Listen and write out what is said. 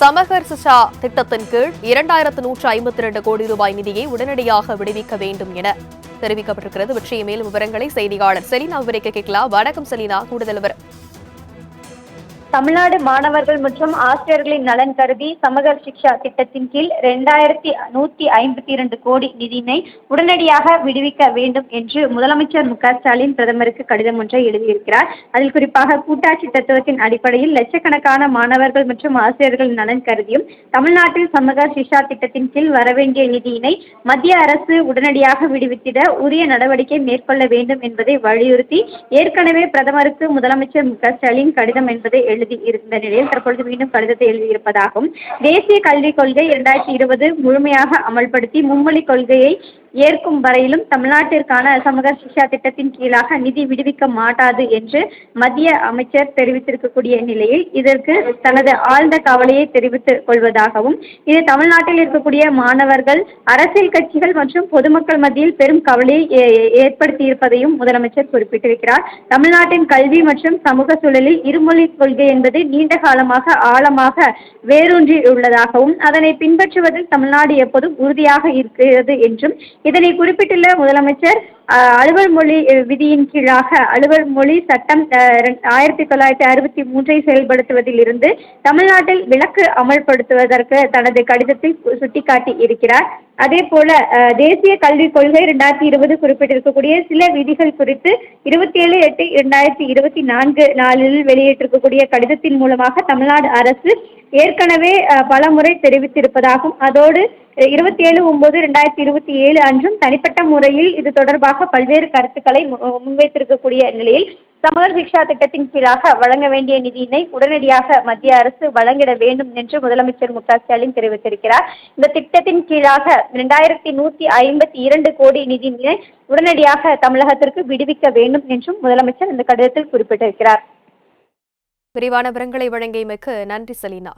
சமகர் திட்டத்தின் கீழ் இரண்டாயிரத்து நூற்று ஐம்பத்தி இரண்டு கோடி ரூபாய் நிதியை உடனடியாக விடுவிக்க வேண்டும் என தெரிவிக்கப்பட்டிருக்கிறது. பற்றிய மேலும் விவரங்களை செய்தியாளர் செலினா விவரிக்க கேட்கலாம். வணக்கம் செலினா கூடுதல் விவரம். தமிழ்நாடு மாணவர்கள் மற்றும் ஆசிரியர்களின் நலன் கருதி சமகர் சிக்ஷா திட்டத்தின் கீழ் இரண்டாயிரத்தி நூத்தி ஐம்பத்தி இரண்டு கோடி நிதியினை உடனடியாக விடுவிக்க வேண்டும் என்று முதலமைச்சர் மு க ஸ்டாலின் பிரதமருக்கு கடிதம் ஒன்றை எழுதியிருக்கிறார். அதில் குறிப்பாக கூட்டாட்சி தத்துவத்தின் அடிப்படையில் லட்சக்கணக்கான மாணவர்கள் மற்றும் ஆசிரியர்களின் நலன் கருதியும் தமிழ்நாட்டில் சமகர் சிக்ஷா திட்டத்தின் கீழ் வரவேண்டிய நிதியினை மத்திய அரசு உடனடியாக விடுவித்திட உரிய நடவடிக்கை மேற்கொள்ள வேண்டும் என்பதை வலியுறுத்தி ஏற்கனவே பிரதமருக்கு முதலமைச்சர் மு க ஸ்டாலின் கடிதம் என்பதை எழுதி இருந்த நிலையில் தற்பொழுது மீண்டும் கடிதத்தை எழுதியிருப்பதாகவும் தேசிய கல்விக் கொள்கை இரண்டாயிரத்தி இருபது முழுமையாக அமல்படுத்தி மும்மொழி கொள்கையை ஏற்கும் வரையிலும் தமிழ்நாட்டிற்கான சமூக சிக்ஷா திட்டத்தின் கீழாக நிதி விடுவிக்க மாட்டாது என்று மத்திய அமைச்சர் தெரிவித்திருக்கக்கூடிய நிலையில் இதற்கு தனது ஆழ்ந்த கவலையை தெரிவித்துக் கொள்வதாகவும் இது தமிழ்நாட்டில் இருக்கக்கூடிய மாணவர்கள் அரசியல் கட்சிகள் மற்றும் பொதுமக்கள் மத்தியில் பெரும் கவலையை ஏ- ஏ- ஏற்படுத்தியிருப்பதையும் முதலமைச்சர் குறிப்பிட்டிருக்கிறார். தமிழ்நாட்டின் கல்வி மற்றும் சமூக சூழலில் இருமொழி கொள்கை என்பது நீண்ட காலமாக ஆழமாக வேரூன்றி உள்ளதாகவும் அதனை பின்பற்றுவதில் தமிழ்நாடு எப்போதும் உறுதியாக இருக்கிறது என்றும் இதனை குறிப்பிட்டுள்ள முதலமைச்சர் அலுவல் மொழி விதியின் கீழாக அலுவல் மொழி சட்டம் ரெண்- ஆயிரத்தி தொள்ளாயிரத்தி அறுபத்தி மூன்றை செயல்படுத்துவதில் இருந்து தமிழ்நாட்டில் விலக்கு அமல்படுத்துவதற்கு தனது கடிதத்தில் சுட்டிக்காட்டி இருக்கிறார். அதே போல தேசிய கல்விக் கொள்கை இரண்டாயிரத்தி இருபது குறிப்பிட்டிருக்கக்கூடிய சில விதிகள் குறித்து இருபத்தி ஏழு எட்டு இரண்டாயிரத்தி இருபத்தி நான்கு நாளில் வெளியிட்டிருக்கக்கூடிய கடிதத்தின் மூலமாக தமிழ்நாடு அரசு ஏற்கனவே பல பலமுறை தெரிவித்திருப்பதாகவும் அதோடு இருபத்தி ஏழு ஒன்பது ரெண்டாயிரத்தி இருபத்தி ஏழு அன்றும் தனிப்பட்ட முறையில் இது தொடர்பாக பல்வேறு கருத்துக்களை மு- முன்வைத்திருக்கக்கூடிய நிலையில் சமர் சிக்ஷா திட்டத்தின் கீழாக வழங்க வேண்டிய நிதியினை உடனடியாக மத்திய அரசு வழங்கிட வேண்டும் என்று முதலமைச்சர் மு க ஸ்டாலின் தெரிவித்திருக்கிறார். இந்த திட்டத்தின் கீழாக இரண்டாயிரத்தி நூத்தி ஐம்பத்தி இரண்டு கோடி நிதியினை உடனடியாக தமிழகத்திற்கு விடுவிக்க வேண்டும் என்றும் முதலமைச்சர் இந்த கடிதத்தில் குறிப்பிட்டிருக்கிறார். விரிவான விவரங்களை வழங்கியமைக்கு நன்றி செலினா.